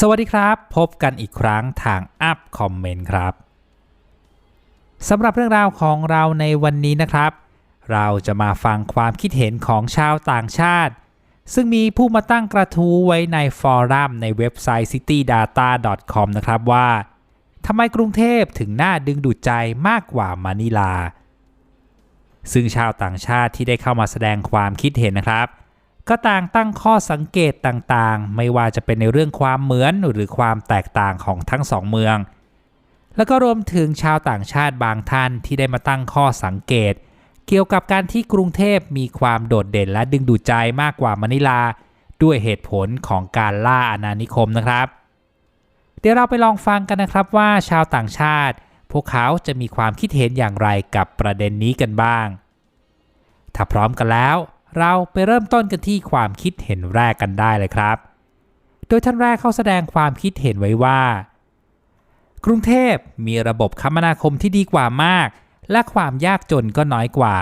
สวัสดีครับ พบกันอีกครั้งทางอัพคอมเมนต์ครับสำหรับเรื่องราวของเราในวันนี้นะครับ เราจะมาฟังความคิดเห็นของชาวต่างชาติ ซึ่งมีผู้มาตั้งกระทู้ไว้ในฟอรัมในเว็บไซต์ citydata.com นะครับว่าทำไมกรุงเทพถึงน่าดึงดูดใจมากกว่ามะนิลา ซึ่งชาวต่างชาติที่ได้เข้ามาแสดงความคิดเห็นนะครับ ก็ต่างตั้งข้อสังเกตต่างๆ ไม่ว่าจะเป็นในเรื่องความเหมือนหรือความแตกต่างของทั้งสองเมือง แล้วก็รวมถึงชาวต่างชาติบางท่านที่ได้มาตั้งข้อสังเกต เกี่ยวกับการที่กรุงเทพมีความโดดเด่นและดึงดูดใจมากกว่ามะนิลา ด้วยเหตุผลของการล่าอาณานิคมนะครับ เดี๋ยวเราไปลองฟังกันนะครับว่าชาวต่างชาติ พวกเขาจะมีความคิดเห็นอย่างไรกับประเด็นนี้กันบ้าง ถ้าพร้อมกันแล้ว เราไปเริ่มต้นกันที่ความคิดเห็นแรกกันได้เลยครับ โดยท่านแรกเขาแสดงความคิดเห็นไว้ว่า กรุงเทพมีระบบคมนาคมที่ดีกว่ามาก และความยากจนก็น้อยกว่า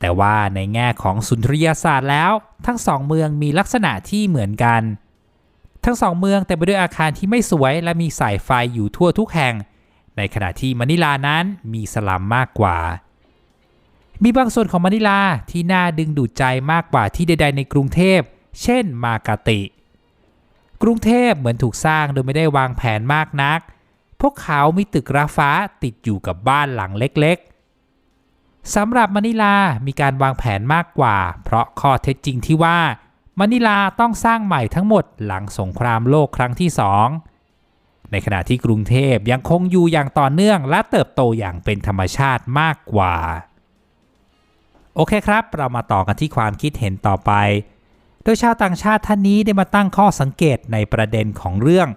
แต่ว่าในแง่ของสุนทรียศาสตร์แล้ว ทั้งสองเมืองมีลักษณะที่เหมือนกัน ทั้งสองเมืองแต่ไปด้วยอาคารที่ไม่สวยและมีสายไฟอยู่ทั่วทุกแห่ง ในขณะที่มะนิลานั้นมีสลัมมากกว่า มีบางส่วนของมะนิลาที่น่าดึงดูดใจมากกว่าที่ใด ๆ ในกรุงเทพ เช่น มากาติ กรุงเทพเหมือนถูกสร้างโดยไม่ได้วางแผนมากนัก พวกเขามีตึกราฟ้าติดอยู่กับบ้านหลังเล็กๆสำหรับมะนิลามีการวางแผนมากกว่า เพราะข้อเท็จจริงที่ว่ามะนิลาต้องสร้างใหม่ทั้งหมดหลังสงครามโลกครั้งที่สองในขณะที่กรุงเทพยังคงอยู่อย่างต่อเนื่องและเติบโตอย่างเป็นธรรมชาติมากกว่า โอเคครับ เรามาต่อกันที่ความคิดเห็นต่อไป โดยชาวต่างชาติท่านนี้ได้มาตั้งข้อสังเกตในประเด็นของเรื่อง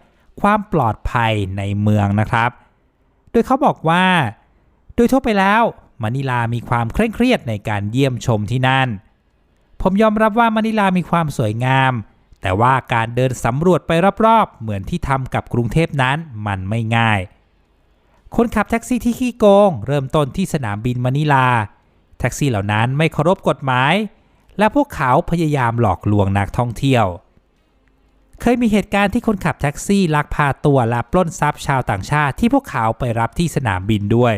ความปลอดภัยในเมืองนะครับ โดยเขาบอกว่า โดยทั่วไปแล้วมะนิลามีความเคร่งเครียดในการเยี่ยมชมที่นั่น ผมยอมรับว่ามะนิลามีความสวยงาม แต่ว่าการเดินสำรวจไปรอบๆ เหมือนที่ทำกับกรุงเทพนั้นมันไม่ง่าย คนขับแท็กซี่ที่ขี้โกง เริ่มต้นที่สนามบินมะนิลา ท็กซี่เหล่านั้นไม่เคารพกฎหมาย และพวกเขาพยายามหลอกลวงนักท่องเที่ยว เคยมีเหตุการณ์ที่คนขับแท็กซี่ลักพาตัวและปล้นทรัพย์ชาวต่างชาติที่พวกเขาไปรับที่สนามบินด้วย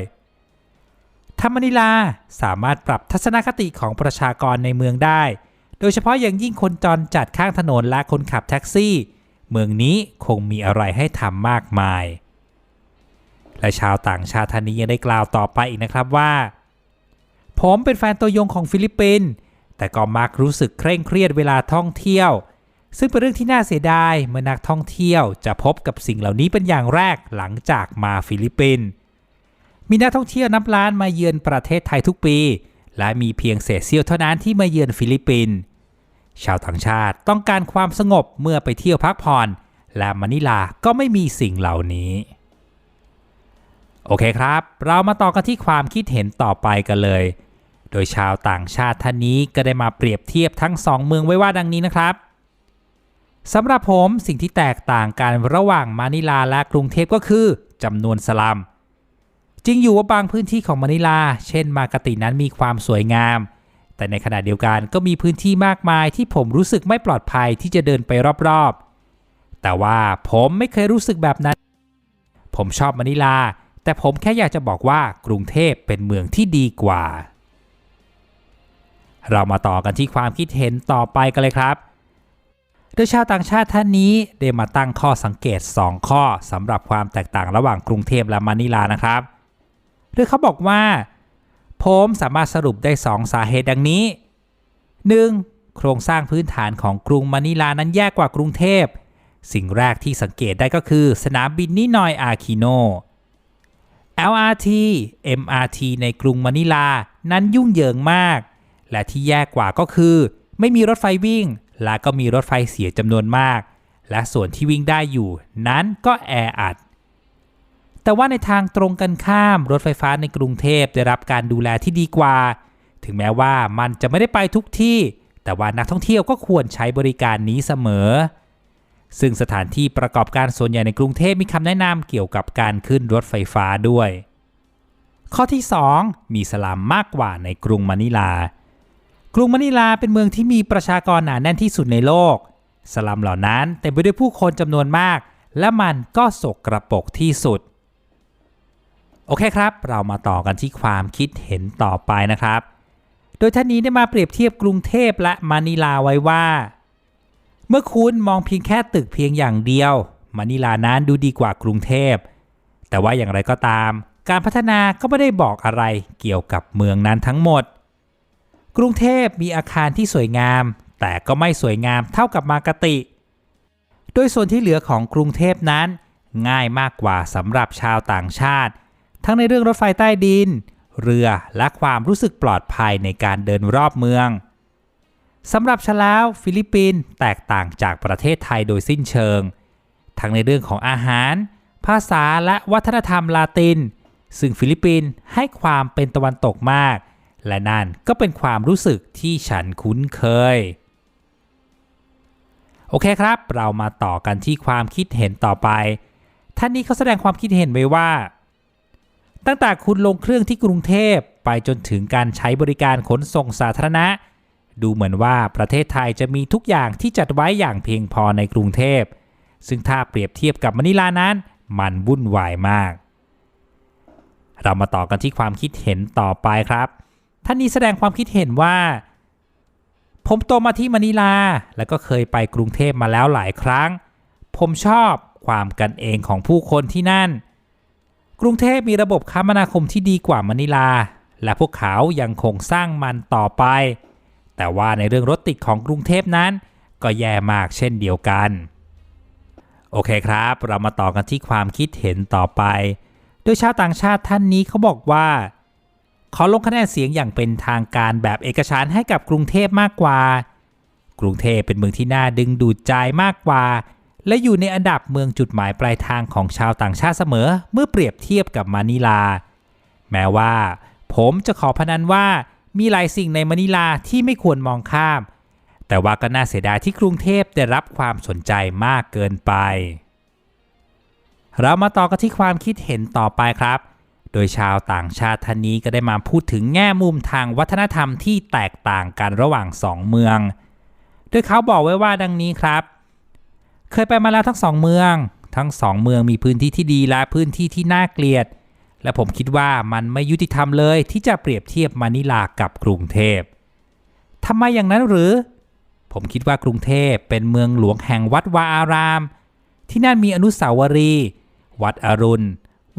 ทำมนิลาสามารถปรับทัศนคติของประชากรในเมืองได้ โดยเฉพาะอย่างยิ่งคนจรจัดข้างถนนและคนขับแท็กซี่ เมืองนี้คงมีอะไรให้ทำมากมาย และชาวต่างชาติท่านนี้ยังได้กล่าวต่อไปอีกนะครับว่า ผมเป็นแฟนตัวยงของฟิลิปปินส์แต่ก็มักรู้สึกเคร่งเครียดเวลาท่องเที่ยว ซึ่งเป็นเรื่องที่น่าเสียดายเมื่อนักท่องเที่ยวจะพบกับสิ่งเหล่านี้เป็นอย่างแรกหลังจากมาฟิลิปปินส์มีนักท่องเที่ยวนับล้านมาเยือนประเทศไทยทุกปี และมีเพียงเศษเสี้ยวเท่านั้นที่มาเยือนฟิลิปปินส์ชาวต่างชาติต้องการความสงบเมื่อไปเที่ยวพักผ่อน และมะนิลาก็ไม่มีสิ่งเหล่านี้ โอเคครับ เรามาต่อกันที่ความคิดเห็นต่อไปกันเลย โดยชาวต่างชาติท่านนี้ก็ได้มาเปรียบเทียบทั้งสองเมืองไว้ว่าดังนี้นะครับสำหรับผมสิ่งที่แตกต่างกันระหว่างมะนิลาและกรุงเทพก็คือจำนวนสลัมจริงอยู่ว่าบางพื้นที่ของมะนิลา เช่นมากาตินั้นมีความสวยงาม แต่ในขณะเดียวกันก็มีพื้นที่มากมายที่ผมรู้สึกไม่ปลอดภัยที่จะเดินไปรอบๆ แต่ว่าผมไม่เคยรู้สึกแบบนั้น ผมชอบมะนิลา แต่ผมแค่อยากจะบอกว่ากรุงเทพเป็นเมืองที่ดีกว่า เรามาต่อกันที่ความคิดเห็นต่อไปกันเลยครับ โดยชาวต่างชาติท่านนี้ได้มาตั้งข้อสังเกต 2 ข้อสำหรับความแตกต่างระหว่างกรุงเทพและมะนิลานะครับโดยเขาบอกว่า ผมสามารถสรุปได้ 2 สาเหตุดังนี้ 1. โครงสร้างพื้นฐานของกรุงมะนิลานั้นแย่กว่ากรุงเทพ สิ่งแรกที่สังเกตได้ก็คือสนามบินนินอยอาคิโน LRT MRT ในกรุงมะนิลานั้นยุ่งเหยิงมาก และที่แย่กว่าก็คือ ไม่มีรถไฟวิ่ง และก็มีรถไฟเสียจำนวนมาก และส่วนที่วิ่งได้อยู่ นั้นก็แออัด แต่ว่าในทางตรงกันข้ามรถไฟฟ้าในกรุงเทพได้รับการดูแลที่ดีกว่า ถึงแม้ว่ามันจะไม่ได้ไปทุกที่ แต่ว่านักท่องเที่ยวก็ควรใช้บริการนี้เสมอ ซึ่งสถานที่ประกอบการส่วนใหญ่ในกรุงเทพมีคำแนะนำเกี่ยวกับการขึ้นรถไฟฟ้าด้วยข้อที่ 2 มีสลัมมากกว่าในกรุงมะนิลา กรุงมะนิลาเป็นเมืองที่มีประชากรหนาแน่นที่สุดในโลก สลัมเหล่านั้นเต็มไปด้วยผู้คนจำนวนมาก และมันก็สกระปกที่สุด โอเคครับ เรามาต่อกันที่ความคิดเห็นต่อไปนะครับ โดยท่านนี้ได้มาเปรียบเทียบกรุงเทพและมะนิลาไว้ว่า เมื่อคุณมองเพียงแค่ตึกเพียงอย่างเดียวมะนิลานั้นดูดีกว่ากรุงเทพ แต่ว่าอย่างไรก็ตาม การพัฒนาก็ไม่ได้บอกอะไรเกี่ยวกับเมืองนั้นทั้งหมด กรุงเทพมีอาคารที่สวยงาม แต่ก็ไม่สวยงามเท่ากับมากติ โดยส่วนที่เหลือของกรุงเทพนั้น ง่ายมากกว่าสำหรับชาวต่างชาติ ทั้งในเรื่องรถไฟใต้ดิน เรือและความรู้สึกปลอดภัยในการเดินรอบเมืองสำหรับฉล้วฟิลิปปินส์แตกต่างจากประเทศไทยโดยสิ้นเชิง ทั้งในเรื่องของอาหาร ภาษาและวัฒนธรรมลาติน ซึ่งฟิลิปปินส์ให้ความเป็นตะวันตกมาก และนั่นก็เป็นความรู้สึกที่ฉันคุ้นเคย โอเคครับ เรามาต่อกันที่ความคิดเห็นต่อไป ท่านนี้เขาแสดงความคิดเห็นไว้ว่า ตั้งแต่คุณลงเครื่องที่กรุงเทพไปจนถึงการใช้บริการขนส่งสาธารณะ ดูเหมือนว่าประเทศไทยจะมีทุกอย่างที่จัดไว้อย่างเพียงพอในกรุงเทพ ซึ่งถ้าเปรียบเทียบกับมะนิลานั้น มันวุ่นวายมาก เรามาต่อกันที่ความคิดเห็นต่อไปครับ ท่านนี้แสดงความคิดเห็นว่า ผมโตมาที่มะนิลา แล้วก็เคยไปกรุงเทพมาแล้วหลายครั้ง ผมชอบความกันเองของผู้คนที่นั่น กรุงเทพมีระบบคมนาคมที่ดีกว่ามะนิลา และพวกเขายังคงสร้างมันต่อไป แต่ว่าในเรื่องรถติดของกรุงเทพนั้น ก็แย่มากเช่นเดียวกัน โอเคครับ เรามาต่อกันที่ความคิดเห็นต่อไป โดยชาวต่างชาติท่านนี้เขาบอกว่า ขอลงคะแนนเสียงอย่างเป็นทางการแบบเอกฉันให้กับกรุงเทพมากกว่า กรุงเทพเป็นเมืองที่น่าดึงดูดใจมากกว่า และอยู่ในอันดับเมืองจุดหมายปลายทางของชาวต่างชาติเสมอเมื่อเปรียบเทียบกับมะนิลา แม้ว่า ผมจะขอพนันว่ามีหลายสิ่งในมะนิลาที่ไม่ควรมองข้าม แต่ว่าก็น่าเสียดายที่กรุงเทพได้รับความสนใจมากเกินไป เรามาต่อกันที่ความคิดเห็นต่อไปครับ โดยชาวต่างชาติท่านนี้ก็ได้มาพูดถึงแง่มุมทางวัฒนธรรมที่แตกต่างกันระหว่างสองเมือง โดยเขาบอกไว้ว่าดังนี้ครับ เคยไปมาแล้วทั้งสองเมือง ทั้งสองเมืองมีพื้นที่ที่ดีและพื้นที่ที่น่าเกลียด และผมคิดว่ามันไม่ยุติธรรมเลยที่จะเปรียบเทียบมะนิลากับกรุงเทพทำไมอย่างนั้นหรือ ผมคิดว่ากรุงเทพเป็นเมืองหลวงแห่งวัดวาอาราม ที่นั่นมีอนุสาวรีย์วัดอรุณ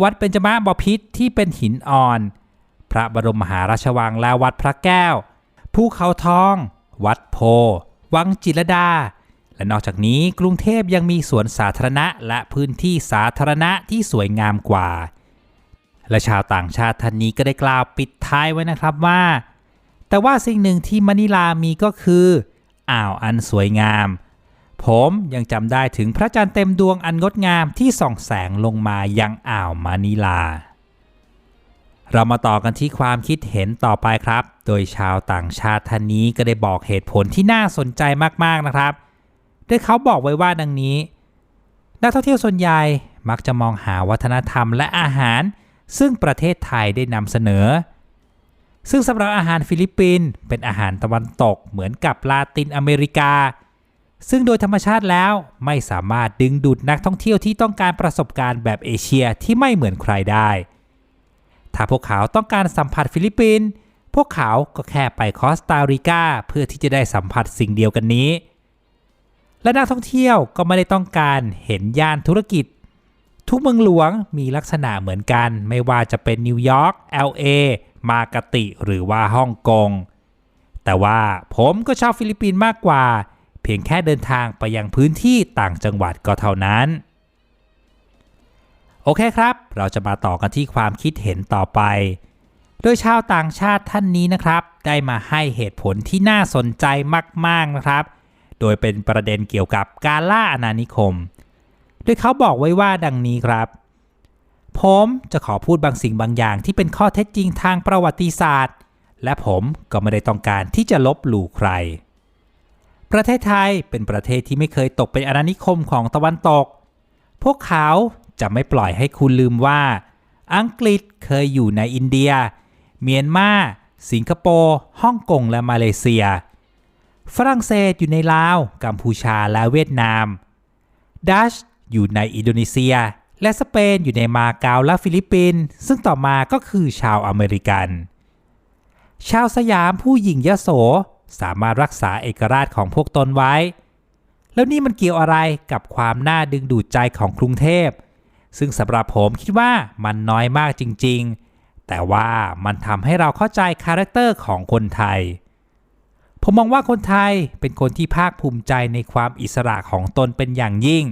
วัดเบญจมาบพิตรที่เป็นหินอ่อน พระบรมมหาราชวังและวัดพระแก้ว ภูเขาทอง วัดโพ วังจิตรดา และนอกจากนี้กรุงเทพยังมีสวนสาธารณะและพื้นที่สาธารณะที่สวยงามกว่า และชาวต่างชาติท่านนี้ก็ได้กล่าวปิดท้ายไว้นะครับว่า แต่ว่าสิ่งหนึ่งที่มะนิลามีก็คืออ่าวอันสวยงาม ผมยังจำได้ถึงพระจันทร์เต็มดวงอันงดงามที่ส่องแสงลงมายังอ่าวมะนิลา เรามาต่อกันที่ความคิดเห็นต่อไปครับ โดยชาวต่างชาติท่านนี้ก็ได้บอกเหตุผลที่น่าสนใจมากๆนะครับโดยเขาบอกไว้ว่าดังนี้ นักท่องเที่ยวส่วนใหญ่มักจะมองหาวัฒนธรรมและอาหาร ซึ่งประเทศไทยได้นำเสนอ ซึ่งสำหรับอาหารฟิลิปปินส์เป็นอาหารตะวันตกเหมือนกับลาตินอเมริกา ซึ่งโดยธรรมชาติแล้วไม่สามารถดึงดูดนักท่องเที่ยวที่ต้องการประสบการณ์แบบเอเชียที่ไม่เหมือนใครได้ ถ้าพวกเขาต้องการสัมผัสฟิลิปปินส์พวกเขาก็แค่ไปคอสตาริกาเพื่อที่จะได้สัมผัสสิ่งเดียวกันนี้ และนักท่องเที่ยวก็ไม่ได้ต้องการเห็นย่านธุรกิจ ทุกเมืองหลวงมีลักษณะเหมือนกัน ไม่ว่าจะเป็นนิวยอร์ก LA มากาติหรือว่าฮ่องกง แต่ว่าผมก็ชอบฟิลิปปินส์มากกว่า เพียงแค่เดินทางไปยังพื้นที่ต่างจังหวัดก็เท่านั้น โอเคครับ เราจะมาต่อกันที่ความคิดเห็นต่อไป โดยชาวต่างชาติท่านนี้นะครับ ได้มาให้เหตุผลที่น่าสนใจมาก ๆ นะครับ โดยเป็นประเด็นเกี่ยวกับการล่าอาณานิคม โดยเขาบอกไว้ว่าดังนี้ครับผมจะขอพูดบางสิ่งบางอย่างที่เป็นข้อเท็จจริงทางประวัติศาสตร์ และผมก็ไม่ได้ต้องการที่จะลบหลู่ใคร ประเทศไทยเป็นประเทศที่ไม่เคยตกเป็นอาณานิคมของตะวันตก พวกเขาจะไม่ปล่อยให้คุณลืมว่า อังกฤษเคยอยู่ในอินเดีย เมียนมา สิงคโปร์ ฮ่องกง และมาเลเซีย ฝรั่งเศสอยู่ในลาว กัมพูชา และเวียดนาม ดัชอยู่ในอินโดนีเซีย และสเปนอยู่ในมาเก๊าและฟิลิปปินส์ ซึ่งต่อมาก็คือชาวอเมริกัน ชาวสยามผู้หญิงยโส สามารถรักษาเอกราชของพวกตนไว้ แล้วนี่มันเกี่ยวอะไรกับความน่าดึงดูดใจของกรุงเทพ ซึ่งสำหรับผมคิดว่ามันน้อยมากจริงๆ แต่ว่ามันทำให้เราเข้าใจคาแรคเตอร์ของคนไทย ผมมองว่าคนไทยเป็นคนที่ภาคภูมิใจในความอิสระของตนเป็นอย่างยิ่ง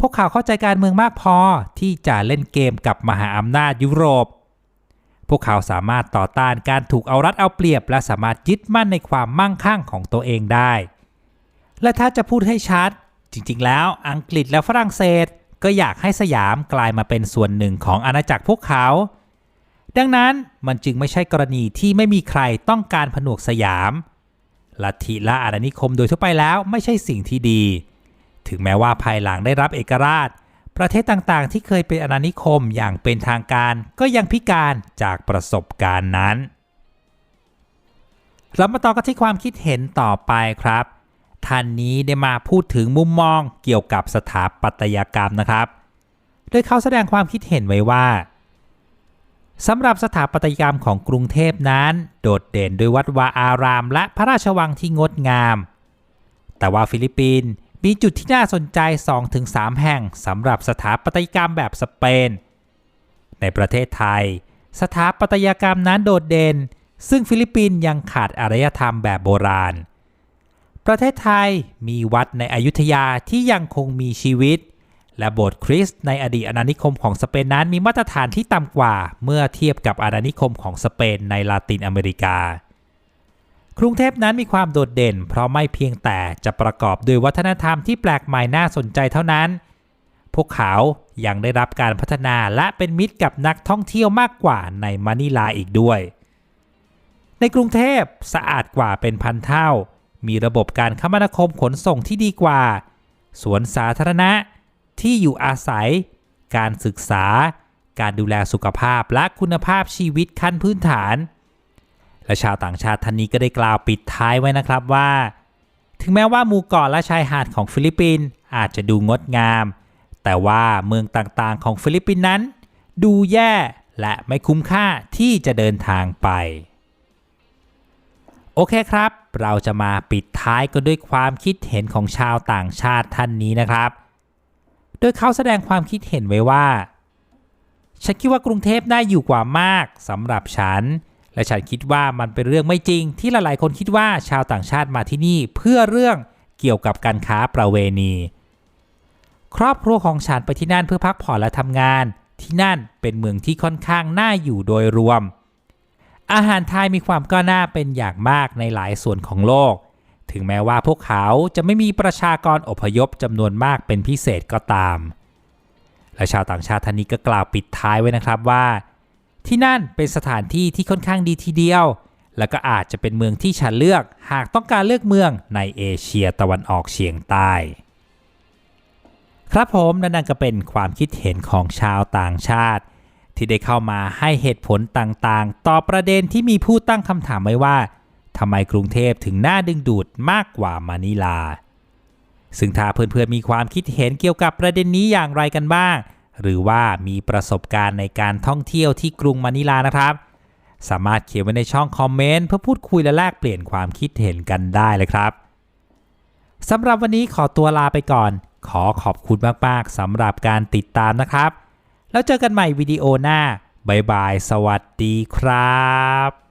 พวกเขาเข้าใจการเมืองมากพอที่จะเล่นเกมกับมหาอำนาจยุโรป พวกเขาสามารถต่อต้านการถูกเอารัดเอาเปรียบ และสามารถยึดมั่นในความมั่งคั่งของตัวเองได้ และถ้าจะพูดให้ชัด จริงๆ แล้วอังกฤษและฝรั่งเศส ก็อยากให้สยามกลายมาเป็นส่วนหนึ่งของอาณาจักรพวกเขา ดังนั้นมันจึงไม่ใช่กรณีที่ไม่มีใครต้องการผนวกสยาม ลัทธิละอาณานิคมโดยทั่วไปแล้วไม่ใช่สิ่งที่ดี ถึงแม้ว่าภายหลังได้รับเอกราช ประเทศต่างๆ ที่เคยเป็นอาณานิคมอย่างเป็นทางการก็ยังพิการจากประสบการณ์นั้น เรามาต่อกันที่ความคิดเห็นต่อไปครับ ท่านนี้ได้มาพูดถึงมุมมองเกี่ยวกับสถาปัตยกรรมนะครับ โดยเขาแสดงความคิดเห็นไว้ว่าสำหรับสถาปัตยกรรมของกรุงเทพนั้น โดดเด่นด้วยวัดวาอาราม และพระราชวังที่งดงาม แต่ว่าฟิลิปปินส์ มีจุดที่น่าสนใจ 2-3 แห่งสำหรับสถาปัตยกรรมแบบสเปน ในประเทศไทย สถาปัตยกรรมนั้นโดดเด่น ซึ่งฟิลิปปินส์ยังขาดอารยธรรมแบบโบราณ ประเทศไทยมีวัดในอยุธยาที่ยังคงมีชีวิต และโบสถ์คริสต์ในอดีตอาณานิคมของสเปนนั้นมีมาตรฐานที่ต่ำกว่า เมื่อเทียบกับอาณานิคมของสเปนในลาตินอเมริกา กรุงเทพนั้นมีความโดดเด่น เพราะไม่เพียงแต่จะประกอบด้วยวัฒนธรรมที่แปลกใหม่น่าสนใจเท่านั้น พวกเขายังได้รับการพัฒนาและเป็นมิตรกับนักท่องเที่ยวมากกว่าในมะนิลาอีกด้วย ในกรุงเทพสะอาดกว่าเป็นพันเท่า มีระบบการคมนาคมขนส่งที่ดีกว่า สวนสาธารณะ ที่อยู่อาศัย การศึกษา การดูแลสุขภาพและคุณภาพชีวิตขั้นพื้นฐาน และชาวต่างชาติท่านนี้ก็ได้กล่าวปิดท้ายไว้นะครับว่า ถึงแม้ว่าหมู่เกาะและชายหาดของฟิลิปปินส์อาจจะดูงดงาม แต่ว่าเมืองต่างๆของฟิลิปปินส์นั้น ดูแย่และไม่คุ้มค่าที่จะเดินทางไป โอเคครับ เราจะมาปิดท้ายกันด้วยความคิดเห็นของชาวต่างชาติท่านนี้นะครับ โดยเขาแสดงความคิดเห็นไว้ว่า ฉันคิดว่ากรุงเทพน่าอยู่กว่ามากสำหรับฉัน และฉันคิดว่ามันเป็นเรื่องไม่จริง ที่หลายๆ คนคิดว่าชาวต่างชาติมาที่นี่เพื่อเรื่องเกี่ยวกับการค้าประเวณี ครอบครัวของฉันไปที่นั่นเพื่อพักผ่อนและทำงาน ที่นั่นเป็นเมืองที่ค่อนข้างน่าอยู่โดยรวม อาหารไทยมีความก้าวหน้าเป็นอย่างมากในหลายส่วนของโลก ถึงแม้ว่าพวกเขาจะไม่มีประชากรอพยพจำนวนมากเป็นพิเศษก็ตาม และชาวต่างชาติท่านนี้ก็กล่าวปิดท้ายไว้นะครับว่า ที่นั่นเป็นสถานที่ที่ค่อนข้างดีทีเดียว และก็อาจจะเป็นเมืองที่ฉันเลือกหากต้องการเลือกเมืองในเอเชียตะวันออกเฉียงใต้ ครับผมนั่นก็เป็นความคิดเห็นของชาวต่างชาติ ที่ได้เข้ามาให้เหตุผลต่างๆ ต่อประเด็นที่มีผู้ตั้งคำถามไว้ว่าทำไมกรุงเทพถึงน่าดึงดูดมากกว่ามานิลา ซึ่งถ้าเพื่อนๆมีความคิดเห็นเกี่ยวกับประเด็นนี้อย่างไรกันบ้าง หรือว่ามีประสบการณ์ในการท่องเที่ยวที่กรุงมะนิลานะครับ สามารถเขียนไว้ในช่องคอมเมนต์เพื่อพูดคุยและแลกเปลี่ยนความคิดเห็นกันได้เลยครับสำหรับวันนี้ขอตัวลาไปก่อน ขอขอบคุณมากๆสำหรับการติดตามนะครับ แล้วเจอกันใหม่วิดีโอหน้าบ๊ายบาย สวัสดีครับ